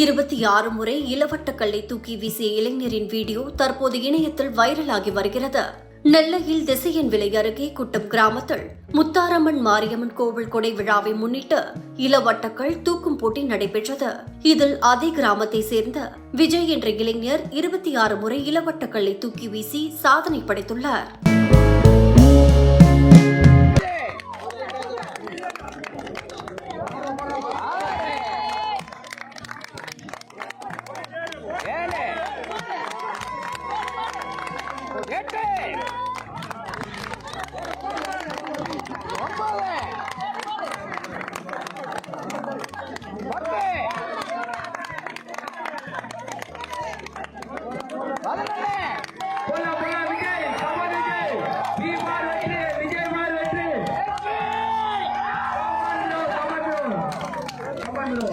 இருபத்தி ஆறு முறை இளவட்டக்கல்லை தூக்கி வீசிய இளைஞரின் வீடியோ தற்போது இணையத்தில் வைரலாகி வருகிறது. நெல்லையில் திசையன் விலை அருகே குட்டம் கிராமத்தில் முத்தாரம்மன் மாரியம்மன் கோவில் கொடை விழாவை முன்னிட்டு இளவட்டக்கள் தூக்கும் போட்டி நடைபெற்றது. இதில் அதே கிராமத்தை சேர்ந்த விஜய் என்ற இளைஞர் இருபத்தி ஆறு முறை இளவட்டக்கல்லை தூக்கி வீசி சாதனை படைத்துள்ளார். எட்டு. ஒன்பது. பத்து பதினொன்று போல போல விஜய். சமதி விஜய். பீமார் வெற்றி விஜய் மார் வெற்றி. சமந்தோ சமந்தோ சமந்தோ